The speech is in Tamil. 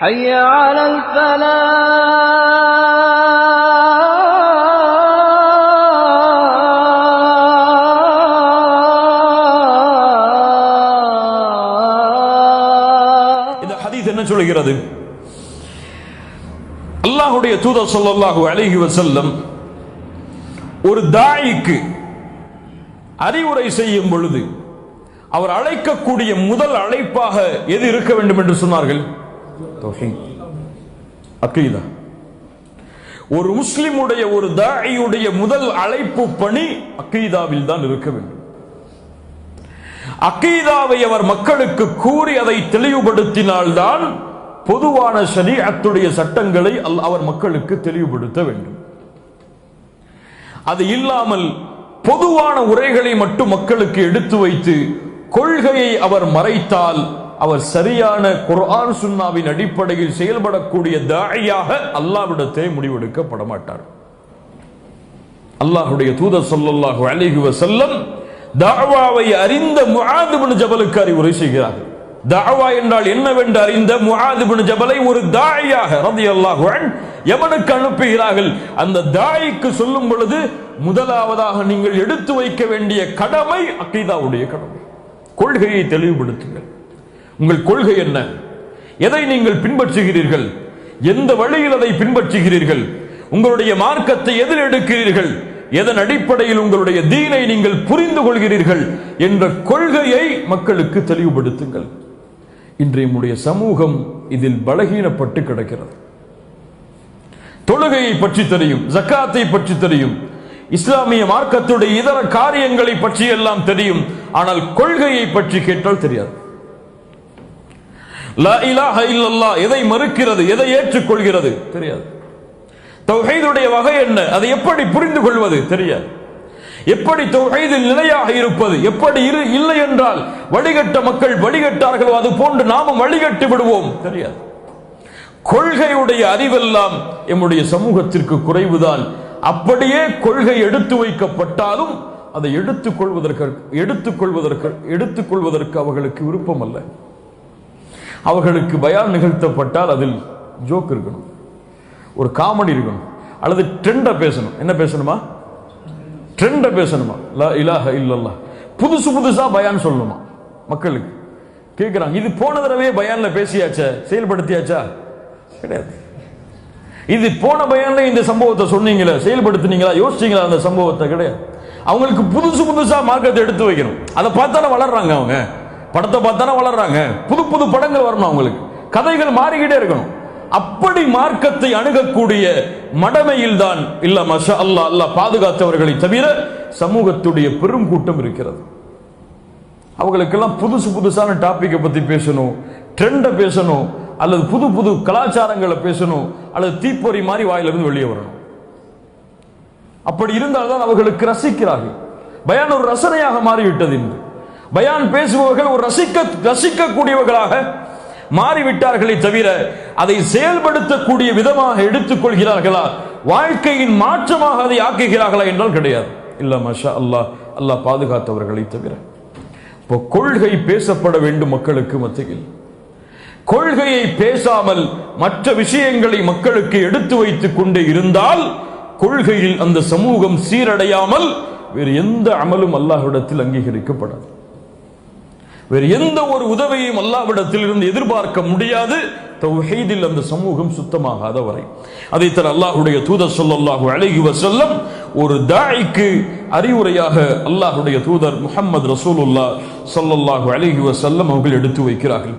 حي على الفلاح இந்த ஹதீஸ் என்ன சொல்கிறது அல்லாஹ்வுடைய தூதர் ஸல்லல்லாஹு அலைஹி வஸல்லம் ஒரு தாயிக்கு அறிவுரை செய்யும் பொழுது அவர் அழைக்கக்கூடிய முதல் அழைப்பாக எது இருக்க வேண்டும் என்று சொன்னார்கள் தௌஹீத். அக்கீதா ஒரு முஸ்லிமுடைய ஒரு தாயியுடைய முதல் அழைப்பு பணி அக்கீதாவில் தான் இருக்க வேண்டும். அக்கீதாவை அவர் மக்களுக்கு கூறி அதை தெளிவுபடுத்தினால்தான் பொதுவான ஷரீஅத்துடைய சட்டங்களை அல்- அவர் மக்களுக்கு தெளிவுபடுத்த வேண்டும். அது இல்லாமல் பொதுவான உரைகளை மட்டும் மக்களுக்கு எடுத்து வைத்து கொள்கையை அவர் மறைத்தால் அவர் சரியான குர்ஆன் சுன்னாவின் அடிப்படையில் செயல்படக்கூடிய தாயாக அல்லாவிடத்தே முடிவெடுக்கப்பட மாட்டார். அல்லாஹுடைய தூதர் சொல்லல்லாஹு அலிஹி வசல்லம் தாவாவை அறிந்த முஆத் ஜபலுக்கு அறிவுரை செய்கிறார்கள். தாவா என்றால் என்னவென்று அறிந்த முஆத் ஜபலை ஒரு தாயாக ரதி அல்லாஹு எவனுக்கு அனுப்புகிறார்கள். அந்த தாய்க்கு சொல்லும் பொழுது முதலாவதாக நீங்கள் எடுத்து வைக்க வேண்டிய கடமை அக்கீதாவுடைய கடமை. கொள்கையை தெளிவுபடுத்துங்கள். உங்கள் கொள்கை என்ன? எதை நீங்கள் பின்பற்றுகிறீர்கள்? எந்த வழியில் அதை பின்பற்றுகிறீர்கள்? உங்களுடைய மார்க்கத்தை எதில் எடுக்கிறீர்கள்? எதன் அடிப்படையில் உங்களுடைய தீனை நீங்கள் புரிந்து கொள்கிறீர்கள் என்ற கொள்கையை மக்களுக்கு தெளிவுபடுத்துங்கள். இன்றைய நம்முடைய சமூகம் இதில் பலகீனப்பட்டு கிடக்கிறது. தொழுகையை பற்றி தெரியும் ஜக்காத்தை பற்றி தெரியும் இஸ்லாமிய மார்க்கத்துடைய இதர காரியங்களை பற்றி எல்லாம் தெரியும். ஆனால் கொள்கையை பற்றி கேட்டால் தெரியாது. எதை மறுக்கிறது? எதை ஏற்றுக்கொள்கிறது? தெரியாது. தௌஹீதுடைய வகை என்ன? அதை எப்படி புரிந்து கொள்வது தெரியாது. எப்படி தொகைதில் நிலையாக இருப்பது? எப்படி இரு இல்லை என்றால் வழிகட்ட மக்கள் வழிகட்டார்களோ அது போன்று நாமும் வழிகட்டு விடுவோம். தெரியாது. கொள்கையுடைய அறிவெல்லாம் எம்முடைய சமூகத்திற்கு குறைவுதான். அப்படியே கொள்கை எடுத்து வைக்கப்பட்டாலும் அதை எடுத்துக் கொள்வதற்கு எடுத்துக் கொள்வதற்கு எடுத்துக் கொள்வதற்கு அவர்களுக்கு விருப்பம் அல்ல அவர்களுக்கு பயான் நிகழ்த்தப்பட்டால் அதில் ஜோக் இருக்கணும். ஒரு காமெடி இருக்கணும். அல்லது ட்ரெண்டா பேசணும். என்ன பேசணுமா? ட்ரெண்டா பேசணுமா? லா இலாஹ இல்லல்லாஹ். புதுசு புதுசா பயான் சொல்லணுமா? மக்களுக்கு. கேட்குறாங்க இது போன தடவையே பயானில் பேசியாச்சா? செயல்படுத்தியாச்சா? கிடையாது. இது போன பயானில் இந்த சம்பவத்தை சொன்னீங்களே? செயல்படுத்துனீங்களா? யோசிச்சீங்களா அந்த சம்பவத்தை? கிடையாது. அவங்களுக்கு புதுசு புதுசா மார்க்கத்தை எடுத்து வைக்கணும். அதை பார்த்தானே வளர்றாங்க அவங்க. படத்தை பார்த்தானே வளர்றாங்க. புது புது படங்கள் வரணும் அவங்களுக்கு. கதைகள் மாறிக்கிட்டே இருக்கணும். அப்படி மார்க்கத்தை அணுகக்கூடிய மடமையில் தான் இல்ல மஷா அல்லா அல்லா பாதுகாத்தவர்களை தவிர சமூகத்துடைய பெரும் கூட்டம் இருக்கிறது. அவங்களுக்கெல்லாம் புதுசு புதுசான டாப்பிக்கை பத்தி பேசணும் ட்ரெண்டை பேசணும் அல்லது புது புது கலாச்சாரங்களை பேசணும் அல்லது தீப்பொறி மாதிரி வாயிலிருந்து வெளியே வரணும். அப்படி இருந்தால்தான் அவர்களுக்கு ரசிக்கிறார்கள். பயான ஒரு ரசனையாக மாறிவிட்டது இன்று. பயான் பேசுபவர்கள் ஒரு ரசிக்க ரசிக்கக்கூடியவர்களாக மாறிவிட்டார்களே தவிர அதை செயல்படுத்தக்கூடிய விதமாக எடுத்துக்கொள்கிறார்களா? வாழ்க்கையின் மாற்றமாக அதை ஆக்குகிறார்களா என்றால் கிடையாது. இல்ல மஷா அல்லாஹ் அல்லாஹ் பாதுகாத்தவர்களை தவிர. இப்போ கொள்கை பேசப்பட வேண்டும் மக்களுக்கு மத்தியில். கொள்கையை பேசாமல் மற்ற விஷயங்களை மக்களுக்கு எடுத்து வைத்துக் கொண்டு இருந்தால் கொள்கையில் அந்த சமூகம் சீரடையாமல் வேறு எந்த அமலும் அல்லாஹ்விடத்தில் அங்கீகரிக்கப்படாது. வேறு எந்த ஒரு உதவியும் அல்லாவிடத்தில் இருந்து எதிர்பார்க்க முடியாது. தௌஹீதில் அந்த சமூகம் சுத்தமாகாத வரை. அதை தர அல்லாஹுடைய தூதர் சொல்லல்லாஹு அழகி வசல்லம் ஒரு தாய்க்கு அறிவுரையாக அல்லாஹுடைய தூதர் முகமது ரசூலுல்லா சொல்லல்லாஹு அழகி வசல்லம் அவர்கள் எடுத்து வைக்கிறார்கள்.